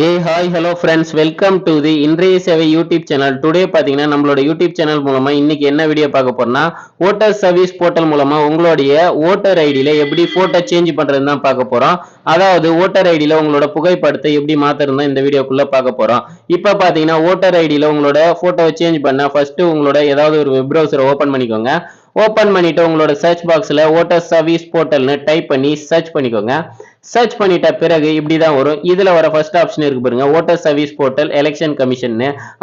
Hey hi hello friends welcome to the இன்றைய சேவை YouTube channel. Today பார்த்தீங்கன்னா நம்மளோட யூடியூப் சேனல் மூலமா இன்னைக்கு என்ன வீடியோ பார்க்க போறோம்னா ஓட்டர் சர்வீஸ் போர்ட்டல் மூலமா உங்களுடைய ஓட்டர் ஐடியில எப்படி போட்டோ சேஞ்ச் பண்ணுறது தான் பார்க்க போறோம். அதாவது ஓட்டர் ஐடியில உங்களோட புகைப்படத்தை எப்படி மாத்திருந்தோம் இந்த வீடியோக்குள்ள பார்க்க போறோம். இப்போ பார்த்தீங்கன்னா ஓட்டர் ஐடியில உங்களோட போட்டோவை சேஞ்ச் பண்ண ஃபர்ஸ்ட் உங்களோட ஏதாவது ஒரு வெப் ப்ரௌசரை ஓப்பன் பண்ணிக்கோங்க. ஓப்பன் பண்ணிட்டு உங்களோட சர்ச் பாக்ஸ்ல ஓட்டர் சர்வீஸ் போர்ட்டல்னு டைப் பண்ணி சர்ச் பண்ணிக்கோங்க. சர்ச் பண்ணிட்ட பிறகு இப்படி தான் வரும். இதுல வர ஃபர்ஸ்ட் ஆப்ஷன் இருக்கு பாருங்க. Voter service portal election commission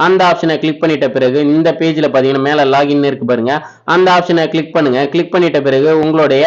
அந்த ஆப்ஷனை கிளிக் பண்ணிட்ட பிறகு இந்த பேஜ்ல பாத்தீங்கன்னா மேல லாகின் இருக்கு பாருங்க. அந்த ஆப்ஷனை கிளிக் பண்ணுங்க. கிளிக் பண்ணிட்ட பிறகு உங்களுடைய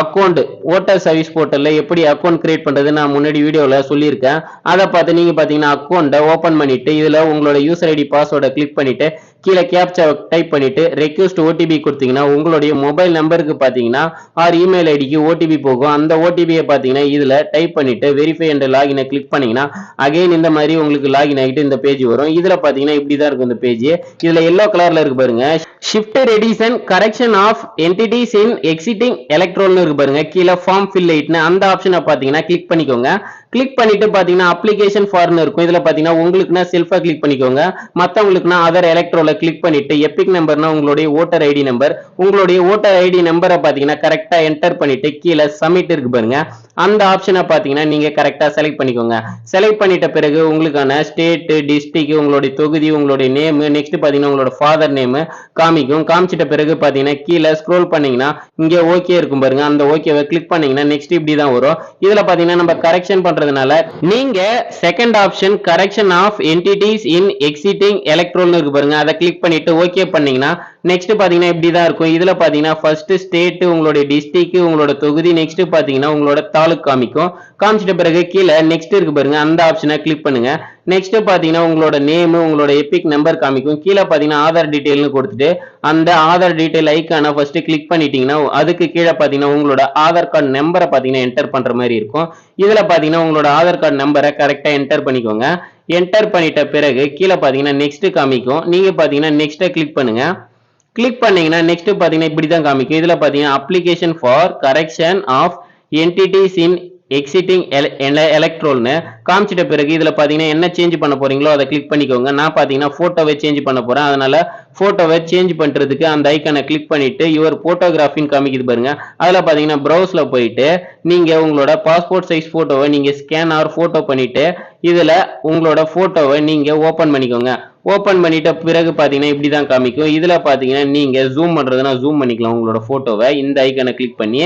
அக்கௌண்ட் ஓட்டர் சர்வீஸ் போர்ட்டல்ல எப்படி அக்கௌண்ட் கிரியேட் பண்றது நான் முன்னாடி வீடியோல சொல்லியிருக்கேன். அதை பார்த்து நீங்க பாத்தீங்கன்னா அக்கௌண்ட்டை ஓபன் பண்ணிட்டு இதுல உங்களோட யூசர் ஐடி பாஸ்வேர்டை கிளிக் பண்ணிட்டு கீழே கேப்சா டைப் பண்ணிட்டு ரெக்வஸ்ட் ஓடிபி கொடுத்தீங்கன்னா உங்களுடைய மொபைல் நம்பருக்கு பார்த்தீங்கன்னா ஆர் இமெயில் ஐடிக்கு ஓடிபி போகும். அந்த ஓடிபியை பார்த்தீங்கன்னா இதில் டைப் பண்ணிட்டு வெரிஃபை அண்ட் லாகினை கிளிக் பண்ணிங்கன்னா அகைன் இந்த மாதிரி உங்களுக்கு லாகின் ஆகிட்டு இந்த பேஜ் வரும். இதில் பார்த்தீங்கன்னா இப்படி தான் இருக்கும் இந்த பேஜ் இதில் எல்லோ கலர்ல இருக்கு பாருங்க. Shift ரெடிஷன் correction of entities in existing எலக்ட்ரோல்னு இருக்கு பாருங்க. கீழே ஃபார்ம் ஃபில் ஐட்னு அந்த ஆப்ஷனை பார்த்தீங்கன்னா கிளிக் பண்ணிக்கோங்க. கிளிக் பண்ணிட்டு பாத்தீங்கன்னா அப்ளிகேஷன் ஃபார்னு இருக்கும். இதுல பாத்தீங்கன்னா உங்களுக்குனா செல்ஃபா கிளிக் பண்ணிக்கோங்க. மத்தவங்களுக்குனா அதர் எலக்ட்ரோல கிளிக் பண்ணிட்டு எபிக் நம்பர்னா உங்களுடைய ஓட்டர் ஐடி நம்பர் உங்களுடைய ஓட்டர் ஐடி நம்பரை பாத்தீங்கன்னா கரெக்டா என்டர் பண்ணிட்டு கீழே சப்மிட் இருக்கு பாருங்க. அந்த ஆப்ஷனை பார்த்தீங்கன்னா நீங்கள் கரெக்டாக செலக்ட் பண்ணிக்கோங்க. செலக்ட் பண்ணிட்ட பிறகு உங்களுக்கான ஸ்டேட்டு டிஸ்ட்ரிக்ட் உங்களுடைய தொகுதி உங்களுடைய நேம் நெக்ஸ்ட் பார்த்தீங்கன்னா உங்களோட ஃபாதர் நேமு காமிக்கும். காமிச்சிட்ட பிறகு பார்த்தீங்கன்னா கீழே ஸ்க்ரோல் பண்ணிங்கன்னா இங்கே ஓகே இருக்கும் பாருங்க. அந்த ஓகேவை கிளிக் பண்ணீங்கன்னா நெக்ஸ்ட் இப்படி தான் வரும். இதில் பார்த்தீங்கன்னா நம்ம கரெக்ஷன் பண்ணுறதுனால நீங்கள் second option correction of entities in existing எலக்ட்ரோல்னு இருக்கு பாருங்க. அதை கிளிக் பண்ணிட்டு ஓகே பண்ணீங்கன்னா நெக்ஸ்ட் பார்த்தீங்கன்னா இப்படி தான் இருக்கும். இதில் பார்த்தீங்கன்னா ஃபர்ஸ்ட் ஸ்டேட்டு உங்களுடைய டிஸ்ட்ரிக்ட் உங்களோட தொகுதி நெக்ஸ்ட் பார்த்தீங்கன்னா உங்களோட தாலுக் காமிக்கும். காமிச்சிட்ட பிறகு கீழே நெக்ஸ்ட் இருக்கு பாருங்க. அந்த ஆப்ஷனை கிளிக் பண்ணுங்க. நெக்ஸ்ட் பார்த்தீங்கன்னா உங்களோட நேம் உங்களோட எபிக் நம்பர் காமிக்கும். கீழே பார்த்தீங்கன்னா ஆதார் டீட்டெயில்னு கொடுத்துட்டு அந்த ஆதார் டீட்டெயில் ஐக்கானை ஃபர்ஸ்ட் கிளிக் பண்ணிட்டீங்கன்னா அதுக்கு கீழே பார்த்தீங்கன்னா உங்களோட ஆதார் கார்டு நம்பரை பார்த்தீங்கன்னா என்டர் பண்ணுற மாதிரி இருக்கும். இதில் பார்த்தீங்கன்னா உங்களோட ஆதார் கார்டு நம்பரை கரெக்டாக என்டர் பண்ணிக்கோங்க. என்டர் பண்ணிட்ட பிறகு கீழே பார்த்தீங்கன்னா நெக்ஸ்ட் காமிக்கும். நீங்கள் பார்த்தீங்கன்னா நெக்ஸ்ட்டை கிளிக் பண்ணுங்கள் கிளிக் பண்ணீங்கன்னா நெக்ஸ்ட் பாத்தீங்கன்னா இப்படி தான் காமிக்கும். இதுல பாத்தீங்கன்னா application for correction of entities in existing எலக்ட்ரோல்னு காமிச்சிட்ட பிறகு இதுல பாத்தீங்கன்னா என்ன சேஞ்ச் பண்ண போறீங்களோ அதை கிளிக் பண்ணிக்கோங்க. நான் பாத்தீங்கன்னா போட்டோவை சேஞ்ச் பண்ண போறேன். அதனால ஃபோட்டோவை சேஞ்ச் பண்ணுறதுக்கு அந்த ஐக்கனை கிளிக் பண்ணிவிட்டு யுவர் ஃபோட்டோகிராஃபின்னு காமிக்குது பாருங்கள் அதில் பார்த்தீங்கன்னா ப்ரௌஸில் போயிட்டு நீங்கள் உங்களோட பாஸ்போர்ட் சைஸ் ஃபோட்டோவை நீங்கள் ஸ்கேன் ஆர் ஃபோட்டோ பண்ணிவிட்டு இதில் உங்களோட ஃபோட்டோவை நீங்கள் ஓப்பன் பண்ணிக்கோங்க. ஓப்பன் பண்ணிட்ட பிறகு பார்த்தீங்கன்னா இப்படி தான் காமிக்கும். இதில் பார்த்தீங்கன்னா நீங்கள் ஜூம் பண்ணுறதுனா ஜூம் பண்ணிக்கலாம் உங்களோட ஃபோட்டோவை இந்த ஐக்கனை கிளிக் பண்ணி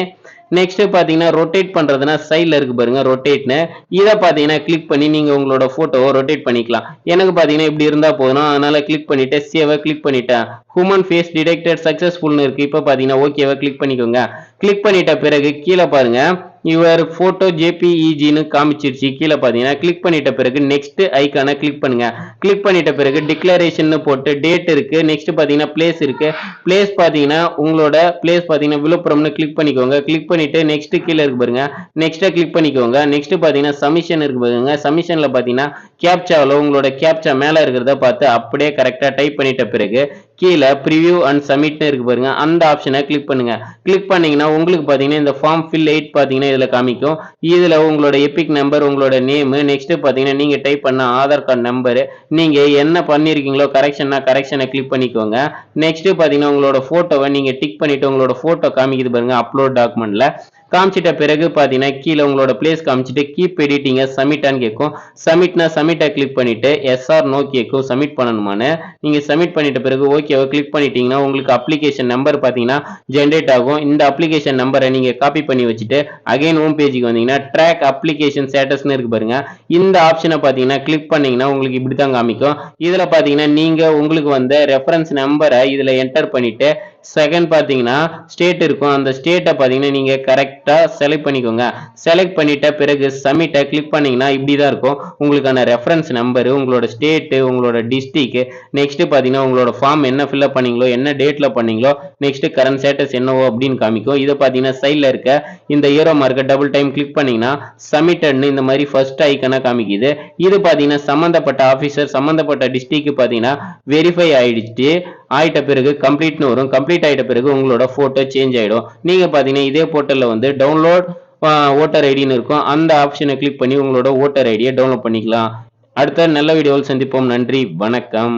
நெக்ஸ்ட் பாத்தீங்கன்னா ரொட்டேட் பண்ணுறதுனா சைட்ல இருக்கு பாருங்க ரொட்டேட்னு இதை பாத்தீங்கன்னா கிளிக் பண்ணி நீங்க உங்களோட போட்டோவை ரொட்டேட் பண்ணிக்கலாம். எனக்கு பாத்தீங்கன்னா இப்படி இருந்தா போதும். அதனால கிளிக் பண்ணிட்டு சேவை கிளிக் பண்ணிட்டேன். ஹியூமன் ஃபேஸ் டிடெக்டட் சக்சஸ்ஃபுல்னு இருக்கு. இப்போ பாத்தீங்கன்னா ஓகேவை கிளிக் பண்ணிக்கோங்க. கிளிக் பண்ணிட்ட பிறகு கீழே பாருங்க. யுவர் ஃபோட்டோ ஜேபிஇஜின்னு காமிச்சிருச்சு. கீழே பார்த்தீங்கன்னா கிளிக் பண்ணிட்ட பிறகு நெக்ஸ்ட் ஐக்கானை கிளிக் பண்ணுங்க. கிளிக் பண்ணிட்ட பிறகு டிக்ளரேஷன் போட்டு டேட் இருக்கு. நெக்ஸ்ட் பார்த்தீங்கன்னா பிளேஸ் இருக்கு. பிளேஸ் பார்த்தீங்கன்னா உங்களோட பிளேஸ் பார்த்தீங்கன்னா விழுப்புரம்னு கிளிக் பண்ணிக்கோங்க. கிளிக் பண்ணிட்டு நெக்ஸ்ட் கீழே இருக்கு பாருங்க. நெக்ஸ்ட்டை கிளிக் பண்ணிக்கோங்க. நெக்ஸ்ட் பார்த்தீங்கன்னா சமிஷன் இருக்கு பாருங்க. சமிஷனில் பார்த்தீங்கன்னா கேப்சாவில் உங்களோட கேப்சா மேலே இருக்கிறத பார்த்து அப்படியே கரெக்டாக டைப் பண்ணிட்ட பிறகு கீழே ப்ரிவியூ அண்ட் சப்மிட்னு இருக்கு பாருங்க. அந்த ஆப்ஷனை கிளிக் பண்ணுங்க. கிளிக் பண்ணீங்கன்னா உங்களுக்கு பார்த்தீங்கன்னா இந்த ஃபார்ம் ஃபில் எயிட் பார்த்தீங்கன்னா இதில் காமிக்கும். இதில் உங்களோட எபிக் நம்பர் உங்களோட நேம் நெக்ஸ்ட் பார்த்தீங்கன்னா நீங்கள் டைப் பண்ண ஆதார் கார்டு நம்பரு நீங்கள் என்ன பண்ணியிருக்கீங்களோ கரெக்ஷன்னா கரெக்ஷனை கிளிக் பண்ணிக்கோங்க. நெக்ஸ்ட் பார்த்தீங்கன்னா உங்களோட ஃபோட்டோவை நீங்கள் டிக் பண்ணிவிட்டு உங்களோட ஃபோட்டோ காமிக்குது பாருங்க அப்லோட் டாக்குமெண்ட்டில் காமிச்சிட்ட பிறகு பார்த்தீங்கன்னா கீழே உங்களோட பிளேஸ் காமிச்சிட்டு கீப் எடிட்டிங்க சப்மிட்டான்னு கேட்கும் சப்மிட்னா சப்மிட்டை கிளிக் பண்ணிட்டு எஸ்ஆர் நோ கேட்கும் சப்மிட் பண்ணணுமான்னு. நீங்கள் சப்மிட் பண்ணிட்ட பிறகு ஓகேவை கிளிக் பண்ணிட்டீங்கன்னா உங்களுக்கு அப்ளிகேஷன் நம்பர் பார்த்தீங்கன்னா ஜென்ரேட் ஆகும். இந்த அப்ளிகேஷன் நம்பரை நீங்கள் காப்பி பண்ணி வச்சுட்டு அகைன் ஹோம் பேஜுக்கு வந்தீங்கன்னா ட்ராக் அப்ளிகேஷன் ஸ்டேட்டஸ்னு இருக்கு பாருங்க. இந்த ஆப்ஷனை பார்த்தீங்கன்னா கிளிக் பண்ணீங்கன்னா உங்களுக்கு இப்படி தான் காமிக்கும். இதில் பார்த்தீங்கன்னா நீங்கள் உங்களுக்கு வந்த ரெஃபரன்ஸ் நம்பரை இதில் என்டர் பண்ணிட்டு செகண்ட் பார்த்தீங்கன்னா ஸ்டேட் இருக்கும். அந்த ஸ்டேட்டை பார்த்தீங்கன்னா நீங்கள் கரெக்டாக செலக்ட் பண்ணிக்கோங்க. செலக்ட் பண்ணிட்ட பிறகு சப்மிட்டை கிளிக் பண்ணிங்கன்னா இப்படி தான் இருக்கும். உங்களுக்கான ரெஃபரன்ஸ் நம்பரு உங்களோட ஸ்டேட்டு உங்களோட டிஸ்ட்ரிக்கு நெக்ஸ்ட்டு பார்த்தீங்கன்னா உங்களோட ஃபார்ம் என்ன ஃபில்அப் பண்ணீங்களோ என்ன டேட்டில் பண்ணீங்களோ நெக்ஸ்ட்டு கரண்ட் ஸ்டேட்டஸ் என்னவோ அப்படின்னு காமிக்கும். இதை பார்த்தீங்கன்னா சைடில் இருக்க இந்த ஏரோ மார்க்கை டபுள் டைம் கிளிக் பண்ணிங்கன்னா சப்மிட்டட்னு இந்த மாதிரி ஃபர்ஸ்ட் ஐக்கனாக காமிக்குது. இது பார்த்தீங்கன்னா சம்மந்தப்பட்ட ஆஃபீஸர் சம்மந்தப்பட்ட டிஸ்ட்ரிக்ட் பார்த்தீங்கன்னா வெரிஃபை ஆயிடுச்சு. ஆயிட்ட பிறகு கம்ப்ளீட்னு வரும். கம்ப்ளீட் ஆகிட்ட பிறகு உங்களோட ஃபோட்டோ சேஞ்ச் ஆகிடும் நீங்கள் பார்த்தீங்கன்னா இதே போர்ட்டலில் வந்து டவுன்லோட் ஓட்டர் ஐடின்னு இருக்கும். அந்த ஆப்ஷனை கிளிக் பண்ணி உங்களோட ஓட்டர் ஐடியை டவுன்லோட் பண்ணிக்கலாம். அடுத்த நல்ல வீடியோவில் சந்திப்போம். நன்றி. வணக்கம்.